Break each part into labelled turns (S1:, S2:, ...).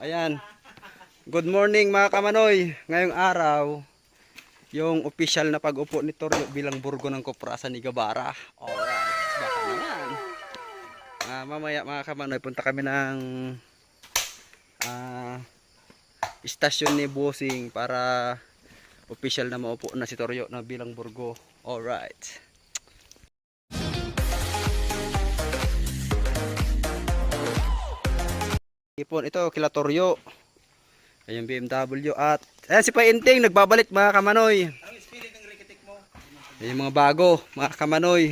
S1: Ayan. Good morning mga kamanoy. Ngayong araw, yung official na pag-upo ni Toryo bilang burgo ng Koprasan ni Gabara. Alright. Baka naman. Ah, mamaya mga kamanoy, punta kami ng ah, istasyon ni Bossing para official na maupo na si Toryo na bilang burgo. Alright. Ipon ito, kila Toryo. Ayun BMW at ayan si Painting nagbabalik mga kamanoy. Yung mga bago, mga kamanoy.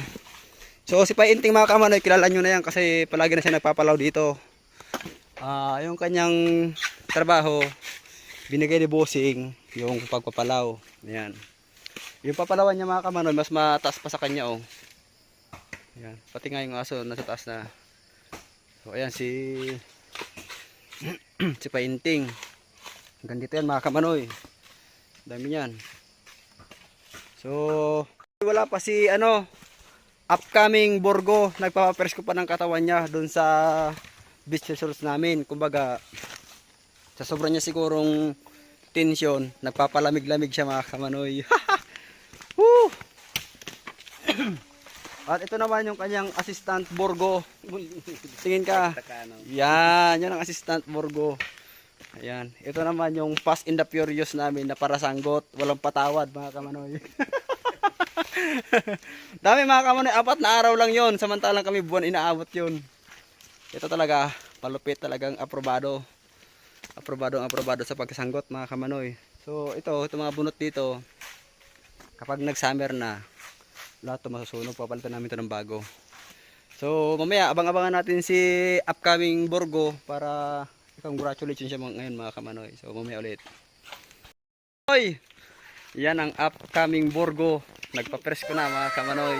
S1: So si Painting mga kamanoy, kilala nyo na yan kasi palagi na siya nagpapalaw dito. Ah, yung kanyang trabaho, binigay ni Bossing yung pagpapalaw. Ayan. Yung papalawan niya mga kamanoy, mas mataas pa sa kanya oh. Ayan. Pati nga yung aso nasa taas na. So ayan si si Painting. Hanggang dito yan mga kamanoy. Dami yan. So, wala pa si ano, upcoming Borgo. Nagpapapresko pa ng katawan niya doon sa beach resorts namin. Kumbaga, sa sobrang niya sigurong tension, nagpapalamig-lamig siya mga kamanoy. Woo! At ito naman yung kanyang assistant Borgo. Tingin ka. Yan, yan ang assistant Borgo. Ayan. Ito naman yung Fast in the Furious namin na para sanggot. Walang patawad mga kamanoy. Dami mga kamanoy. Apat na araw lang yon Samantalang kami buwan inaabot yon Ito talaga. Palupit talagang aprobado. Aprobado ang aprobado sa pagkasanggot mga kamanoy. So ito, ito mga bunot dito. Kapag nag-summer na, lahat ito masusunog. Papalitan namin ito ng bago. So mamaya abang-abangan natin si upcoming Borgo para congratulations siya ngayon mga kamanoy. So mamaya ulit. Hoy! Yan ang upcoming Borgo. Nagpa-press ko na mga kamanoy.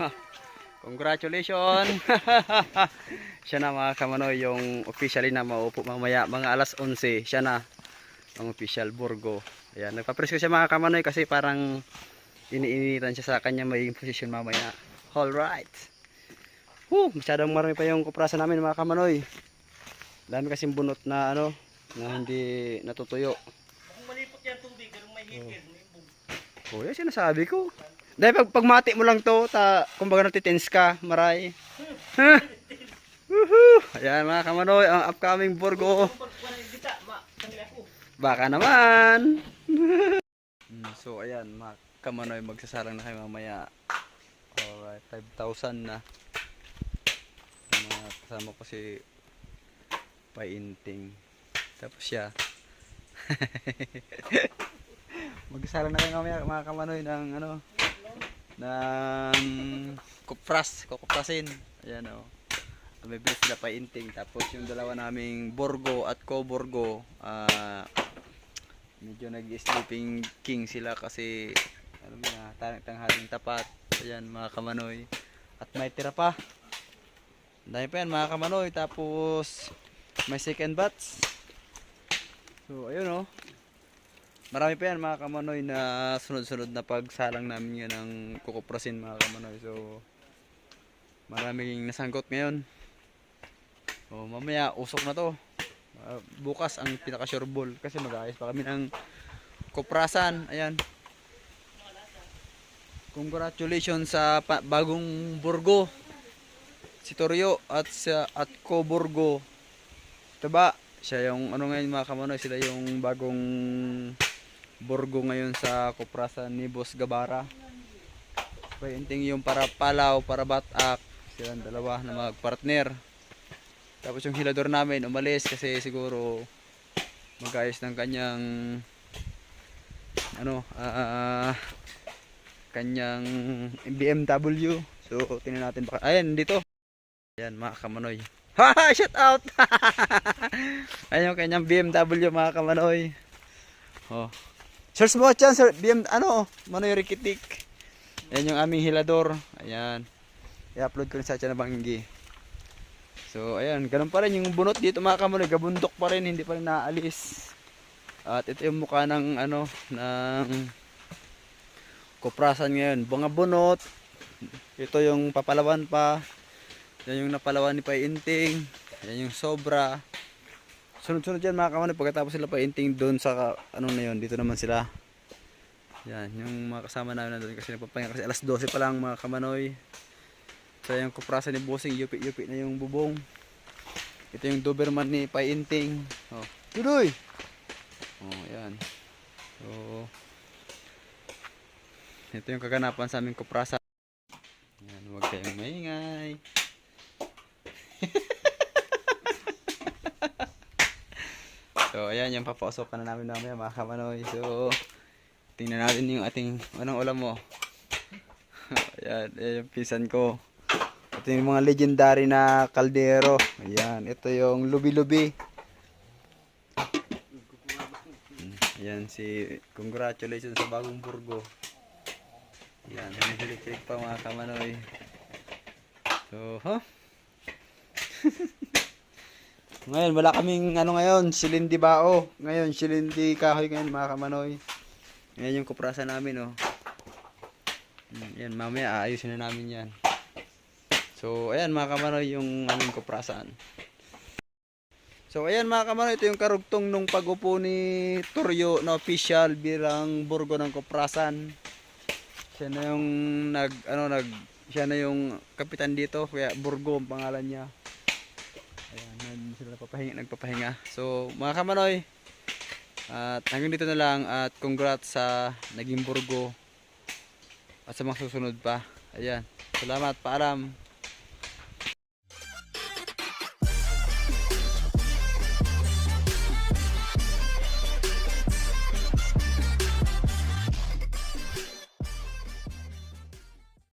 S1: Ha, Congratulations! siya na mga kamanoy yung officially na maupo mamaya mga alas 11. Siya na ang official Borgo. Ayan, nagpa-press ko siya mga kamanoy kasi parang iniinitan siya sa kanya may position mamaya. Alright. Woo, masyadong marami pa yung kuprasa namin mga kamanoy. Dami kasing bunot na ano, na hindi natutuyo.
S2: Kung malipot yan tubig, ganun may may bug.
S1: Oh, yan sinasabi ko. Dahil pag pagmati mo lang to, ta, kumbaga natitense ka, maray. Woohoo! Ayan mga kamanoy, ang upcoming.
S2: Pag ako.
S1: Baka naman. Hmm, so ayan, mga kamanoy, magsasalang na kayo mamaya. Alright, 5,000 na. Mga kasama ko si Painting. Tapos siya. magsasalang na kayo mamaya mga kamanoy ng ano, ng kupras, kukuprasin. Ayan o. Oh. Sila Painting. Tapos yung dalawa naming Borgo at Coborgo, ah, medyo nag-sleeping king sila kasi alam mo na, tang tanghaling tapat. Ayan mga kamanoy. At may tira pa. Dami pa yan mga kamanoy. Tapos may second batch. So ayun oh. Marami pa yan mga kamanoy na sunod-sunod na pagsalang namin yun ng kukuprasin mga kamanoy. So maraming nasangkot ngayon. So mamaya usok na to. Uh, bukas ang pinaka sure ball kasi mag-aayos pa kami ng kuprasan. Ayan. Congratulations sa bagong Burgo. Si Toryo at sa at Ko Burgo. Ito ba? Siya yung ano ngayon mga kamanoy, sila yung bagong Burgo ngayon sa kuprasan ni Boss Gabara. Painting yung para palaw, para batak. Silang dalawa na magpartner. Tapos yung hilador namin umalis kasi siguro magayos ng kanyang ano ah kanyang BMW. So tingnan natin baka ayan dito. Ayan mga kamanoy. Ha shout out. ayan yung kanyang BMW mga kamanoy. Oh. Search mo dyan, sir. BM, ano, Manoy Rikitik. Ayan yung aming hilador. Ayan. I-upload ko rin sa Chana Banggi. So, ayan, ganun pa rin yung bunot dito mga kamoy, gabundok pa rin, hindi pa rin naalis. At ito yung mukha ng ano, ng kuprasan ngayon. Mga bunot, ito yung papalawan pa, yan yung napalawan ni Pai Inting, yan yung sobra. sunod-sunod yan mga kamanoy. Pagkatapos sila painting doon sa ano na yun, dito naman sila. Yan, yung mga kasama namin nandun kasi nagpapahinga kasi alas 12 pa lang mga kamanoy. So yung kuprasa ni Bossing, yupi-yupi na yung bubong. Ito yung Doberman ni Painting. Oh, tuloy! Oh, yan. So, ito yung kaganapan sa aming kuprasa. Yan, huwag kayong maingay. so, ayan yung papausokan na namin mamaya mga kamanoy. So, tingnan natin yung ating, anong ulam mo? ayan, ayan yung pinsan ko. Ito yung mga legendary na kaldero. Ayan, ito yung lubi-lubi. Mm, Ayan si, congratulations sa bagong burgo. Yan, hinihilik-hilik pa mga kamanoy. So, huh? ngayon, wala kaming ano ngayon, silindi bao. Ngayon, silindi kahoy ngayon mga kamanoy. Yan yung kuprasa namin, oh. Mm, Yan, mamaya aayusin na namin yan. So, ayan mga kamanoy, yung aming kuprasan. So, ayan mga kamanoy, ito yung karugtong nung pagupo ni Toryo na official bilang burgo ng kuprasan siya na yung nag ano nag siya na yung kapitan dito kaya Burgo ang pangalan niya. Ayan nan sila nagpapahinga nagpapahinga. So mga kamanoy at hanggang dito na lang at congrats sa naging Burgo at sa mga susunod pa. Ayan salamat paalam